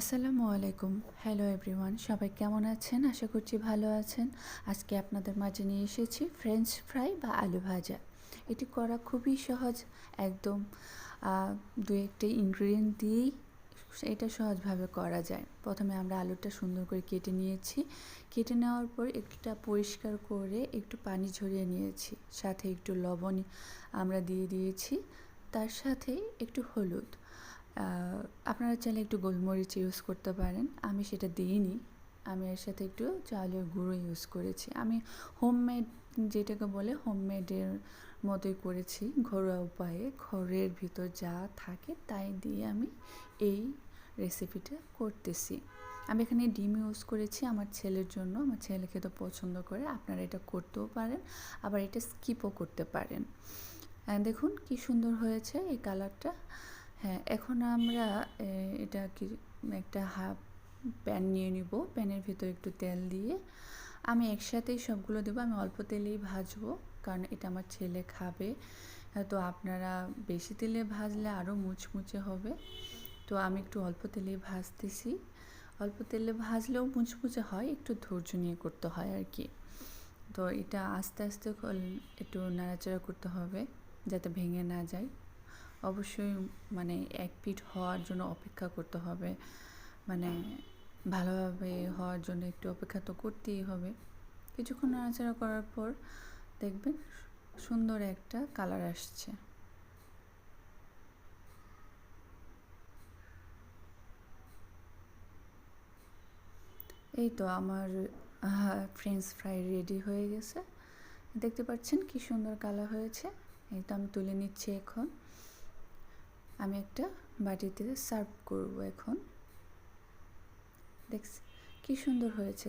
আসসালামু আলাইকুম। Hello everyone সবাই কেমন আছেন? আশা করছি ভালো আছেন। আজকে আপনাদের মাঝে নিয়ে এসেছি ফ্রেঞ্চ ফ্রাই বা আলু ভাজা। এটি করা খুবই সহজ, একদম দু একটা ইনগ্রিডিয়েন্ট দিয়েই এটা সহজভাবে করা যায়। প্রথমে আমরা আলুটা সুন্দর করে কেটে নিয়েছি। কেটে নেওয়ার পর একটা পরিষ্কার করে একটু পানি ঝরিয়ে নিয়েছি। সাথে একটু লবণ আমরা দিয়ে দিয়েছি। তার সাথে একটু হলুদ। আপনারা চাইলে একটু গোলমরিচ ইউজ করতে পারেন। আমি সেটা দিইনি। আমি এর সাথে একটু চালের গুঁড়ো ইউজ করেছি। আমি হোমমেড যেটাকে বলে হোমমেডের মতোই করেছি। ঘরোয়া উপায়ে ঘরের ভিতর যা থাকে তাই দিয়ে আমি এই রেসিপিটা করতেছি। আমি এখানে ডিম ইউজ করেছি আমার ছেলের জন্য। আমার ছেলে খেতে পছন্দ করে। আপনারা এটা করতেও পারেন। আবার এটা স্কিপও করতে পারেন। দেখুন কি সুন্দর হয়েছে এই কালারটা হ্যাঁ এখন আমরা এটা কি একটা হাফ প্যান নিয়ে নিব। প্যানের ভিতর একটু তেল দিয়ে আমি একসাথেই সবগুলো দেবো। আমি অল্প তেলেই ভাজবো কারণ এটা আমার ছেলে খাবে। আহ, তো আপনারা বেশি তেলে ভাজলে আরও মুচমুচে হবে। তো আমি একটু অল্প তেলে ভাজতেছি। অল্প তেলে ভাজলেও মুচমুচে হয় একটু ধৈর্য নিয়ে করতে হয় আর কি। তো এটা আস্তে আস্তে একটু নাড়াচাড়া করতে হবে যাতে ভেঙে না যায়। অবশ্যই মানে এক পিঠ হওয়ার জন্য অপেক্ষা করতে হবে। মানে ভালোভাবে হওয়ার জন্য একটু অপেক্ষা তো করতেই হবে। কিছুক্ষণ নাড়াচাড়া করার পর দেখবেন সুন্দর একটা কালার আসছে। এই তো আমার ফ্রেঞ্চ ফ্রাই রেডি হয়ে গেছে। দেখতে পাচ্ছেন কি সুন্দর কালার হয়েছে। এই তো আমি তুলে নিচ্ছি এখন। আমি একটা বাটিতে সার্ভ করব এখন। দেখছি কি সুন্দর হয়েছে।